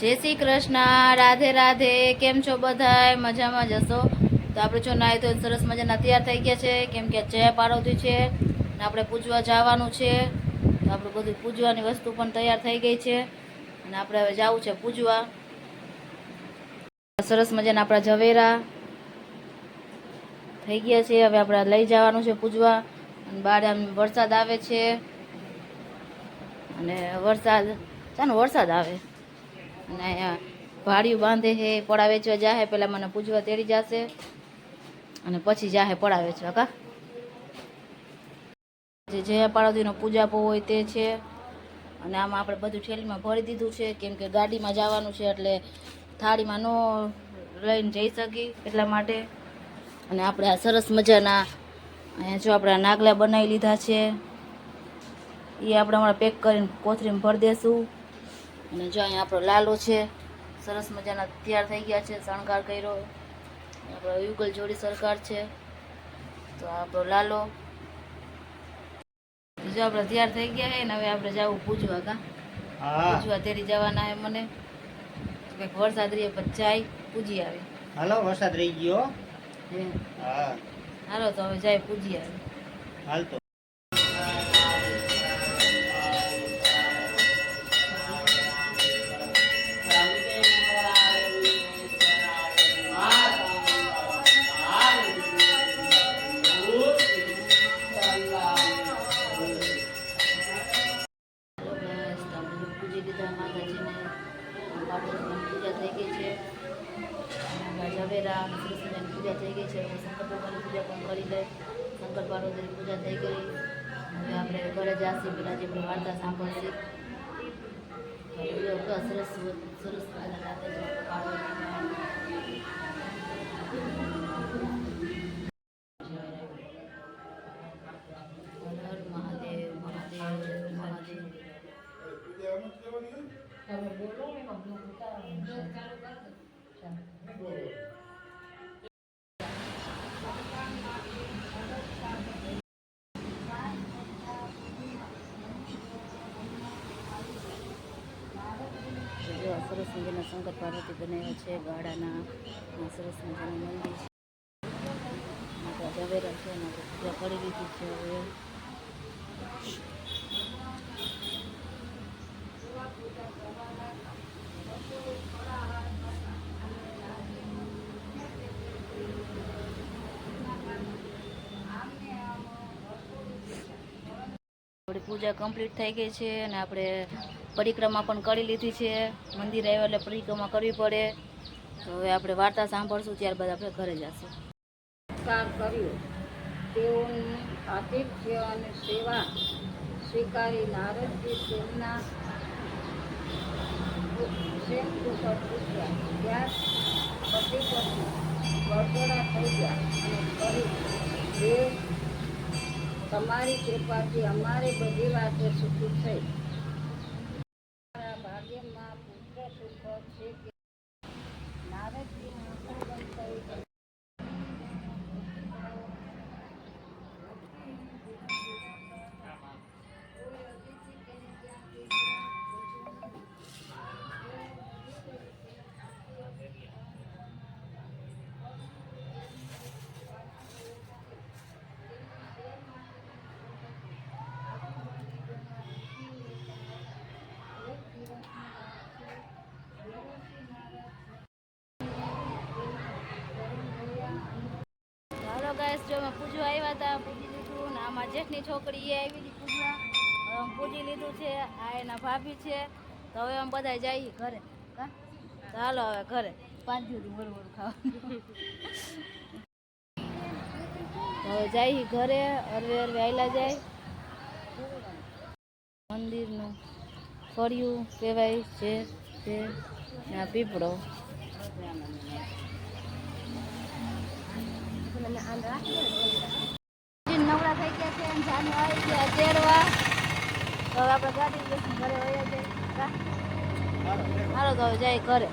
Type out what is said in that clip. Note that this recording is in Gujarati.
જય શ્રી કૃષ્ણ, રાધે રાધે, કેમ છો બધાય? મજામાં જશો તો આપણે જો નાય તો સરસ મજાના તૈયાર થઈ ગયા છે, કેમ કે જય પાર્વતી છે ને આપણે પૂજવા જવાનું છે. તો આપણે બધું પૂજવાની વસ્તુ પણ તૈયાર થઈ ગઈ છે અને આપણે હવે જવું છે પૂજવા. સરસ મજાના આપણા ઝવેરા થઈ ગયા છે, હવે આપણે લઈ જવાનું છે પૂજવા. અને બહાર આમ વરસાદ આવે છે. અને વરસાદ ચાલો વરસાદ આવે? અને અહીંયા ભાડિયું બાંધે છે પડા વેચવા જાહે, પેલા મને પૂજવા તેડી જશે. અને પછી જાહે પડા વેચવા, કા? જે પૂજા પો હોય તે છે. અને આમાં આપણે બધું થેલીમાં ભરી દીધું છે, કેમ કે ગાડીમાં જવાનું છે, એટલે થાળીમાં ન લઈને જઈ શકી એટલા માટે. અને આપણે આ સરસ મજાના, અહીંયા જો આપણે નાગલા બનાવી લીધા છે એ આપણે હમણાં પેક કરીને કોથરીમાં ભરી દેશું. અને જો અહીંયા આપણો લાલો છે સરસ મજાના તૈયાર થઈ ગયા છે શણગાર કર્યો. આપણો યુગલ જોડી સરકાર છે તો આપણો લાલો. જો આપણે તૈયાર થઈ ગયા છે ને હવે આપણે જવું પૂજવા કા? પૂજવા તેરી જવાના હે મને. કંઈક વરસાદ રહીએ પછી જાય પૂજી આવે. હાલો વરસાદ રહી ગયો. હા. હાલો તો હવે જાય પૂજી આવે. હાલ તો. ઝવેરા અને પૂજા થઈ ગઈ છે. હવે શંકર ભગવાનની પૂજા પણ કરી લઈ શંકર પાર્વતીની પૂજા થઈ ગઈ. હવે આપણે ઘરે જાસી પેલા જે વાર્તા સાંભળશે. સરસ સરસ પાર્વતીના હર હર મહાદેવ મજાના શંકર પાર્વતી બનાવ્યા છે. ગાડાના સરસ મજાનું મંદિર છે. ઝવેરા છે અને પૂજા કરી દીધી છે હવે. આપણી પૂજા કમ્પ્લીટ થઈ ગઈ છે અને આપણે પરિક્રમા પણ કરી લીધી છે. મંદિર આવ્યા એટલે પરિક્રમા કરવી પડે. તો હવે આપણે વાર્તા સાંભળશું, ત્યારબાદ આપણે ઘરે જશું. સંસ્કાર કર્યો. તેઓની આતિથ્ય અને સેવા સ્વીકારી નારદજી તેમના પ્રેમ કુશળ થઈ ગયા કહ્યું દેવ તમારી કૃપાથી અમારી બધી વાતો સુખી થઈ. ગાઈસ, જો અમે પૂજવા આવ્યા હતા, પૂજી લીધું ને આમાં જેઠની છોકરી એ આવી હતી પૂજવા. પૂજી લીધું છે, આ એના ભાભી છે. તો હવે અમે બધા જઈએ ઘરે. ચાલો હવે ઘરે. પાંચ મોરું મોરું ખાવાનું હવે ઘરે અરવે અરવે આયલા જાય. મંદિરનું ફળિયું કહેવાય છે તે ને આ પીપળો નવરા થઈ ગયા છે અને જાનુ આવી ગયા તેરવા. હવે આપણે ગાડી ઘરે વયા કા? હાલો તો જાય ઘરે.